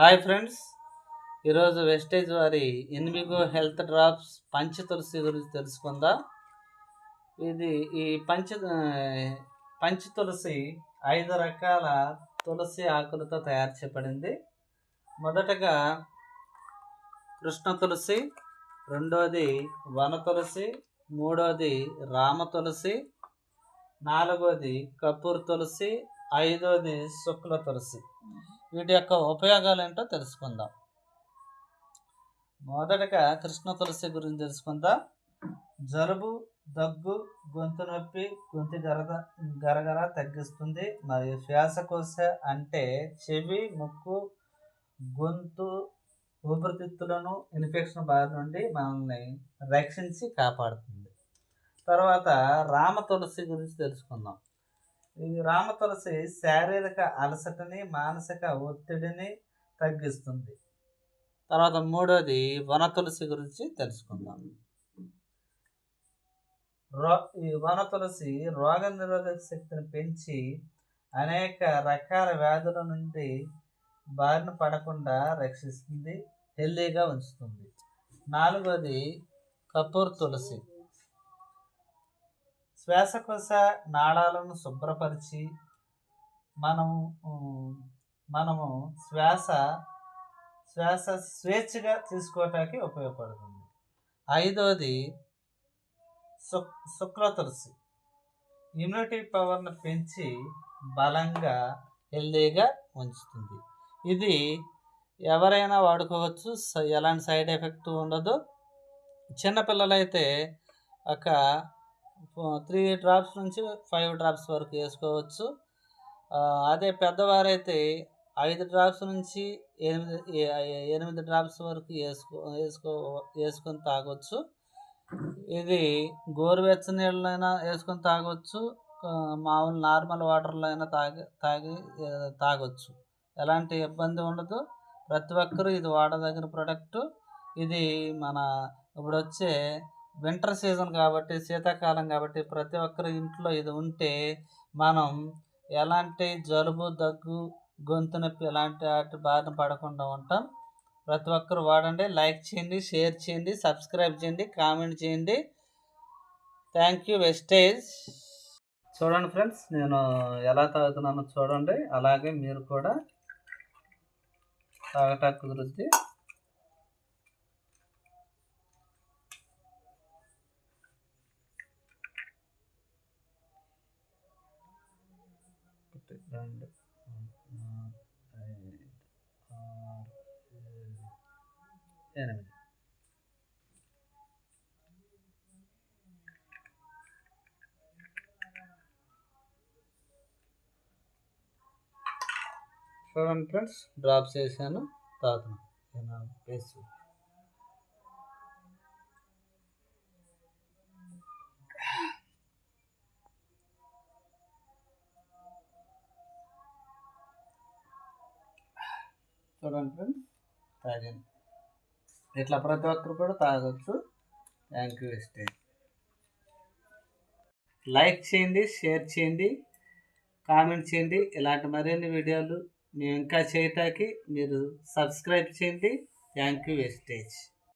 Hi friends. ఈరోజు wastage వారి ఎనిమిగో health drops పంచ తులసి గురించి తెలుసుకుందాం. ఇది ఈ పంచ పంచ తులసి ఐదు రకాల తులసి ఆకులతో తయారు చేయబడింది. మొదటగా కృష్ణ తులసి రెండోది వన తులసి మూడోది రామ తులసి నాలుగోది కపూర్ తులసి ఐదోది శుక్ల తులసి. వీటి యొక్క ఉపయోగాలు ఏంటో తెలుసుకుందాం. మొదటగా కృష్ణ తులసి గురించి తెలుసుకుందాం. జలుబు దగ్గు గొంతు నొప్పి గొంతు గరగ గరగర తగ్గిస్తుంది. మరియు శ్వాసకోశ అంటే చెవి ముక్కు గొంతు ఊపిరితిత్తులను ఇన్ఫెక్షన్ బారి నుండి మనల్ని రక్షించి కాపాడుతుంది. తర్వాత రామ తులసి గురించి తెలుసుకుందాం. ఈ రామ తులసి శారీరక అలసటని మానసిక ఒత్తిడిని తగ్గిస్తుంది. తర్వాత మూడోది వన తులసి గురించి తెలుసుకుందాం. రో ఈ వన తులసి రోగ నిరోధక శక్తిని పెంచి అనేక రకాల వ్యాధుల నుండి బారిన పడకుండా రక్షిస్తుంది హెల్దీగా ఉంచుతుంది. నాలుగోది కపూర్ తులసి. శ్వాసకోశ నాళాలను శుభ్రపరిచి మనము మనము శ్వాస శ్వాస స్వేచ్ఛగా తీసుకోవటానికి ఉపయోగపడుతుంది. ఐదవది శుక్ శుక్ల తులసి. ఇమ్యూనిటీ పవర్ను పెంచి బలంగా హెల్దీగా ఉంచుతుంది. ఇది ఎవరైనా వాడుకోవచ్చు. ఎలాంటి సైడ్ ఎఫెక్ట్ ఉండదు. చిన్నపిల్లలైతే ఒక త్రీ డ్రాప్స్ నుంచి ఫైవ్ డ్రాప్స్ వరకు వేసుకోవచ్చు. అదే పెద్దవారైతే ఐదు డ్రాప్స్ నుంచి ఎనిమిది ఎనిమిది డ్రాప్స్ వరకు వేసుకో వేసుకో వేసుకొని తాగొచ్చు. ఇది గోరువెచ్చ నీళ్ళైనా వేసుకొని తాగొచ్చు. మామూలు నార్మల్ వాటర్లో అయినా తాగి తాగి తాగొచ్చు. ఎలాంటి ఇబ్బంది ఉండదు. ప్రతి ఒక్కరూ ఇది వాడదగిన ప్రోడక్ట్. ఇది మన ఇప్పుడు వచ్చే వింటర్ సీజన్ కాబట్టి శీతాకాలం కాబట్టి ప్రతి ఒక్కరి ఇంట్లో ఇది ఉంటే మనం ఎలాంటి జలుబు దగ్గు గొంతు నొప్పి ఎలాంటి వాటి బారిన పడకుండా ఉంటాం. ప్రతి ఒక్కరు వాడండి. లైక్ చేయండి షేర్ చేయండి సబ్స్క్రైబ్ చేయండి కామెంట్ చేయండి. థ్యాంక్ యూ వెస్టేజ్. చూడండి ఫ్రెండ్స్ నేను ఎలా తాగుతున్నానో చూడండి. అలాగే మీరు కూడా తాగటానికి కుదురుద్ది. ఒకటి రెండు ఐదు ఆరు ఎనిమిది. చూడండి ఫ్రెండ్స్ డ్రాప్ చేశాను. తాతను. తాగుతున్నాను పేస్ట్ చూడండి ఫ్రెండ్స్. తాగండి. ఇట్లా ప్రతి ఒక్కరు కూడా తాగొచ్చు. థ్యాంక్ యూ వెస్టేజ్ లైక్ చేయండి షేర్ చేయండి కామెంట్ చేయండి. ఇలాంటి మరిన్ని వీడియోలు మేము ఇంకా చేయటానికి మీరు సబ్స్క్రైబ్ చేయండి. Thank you wastage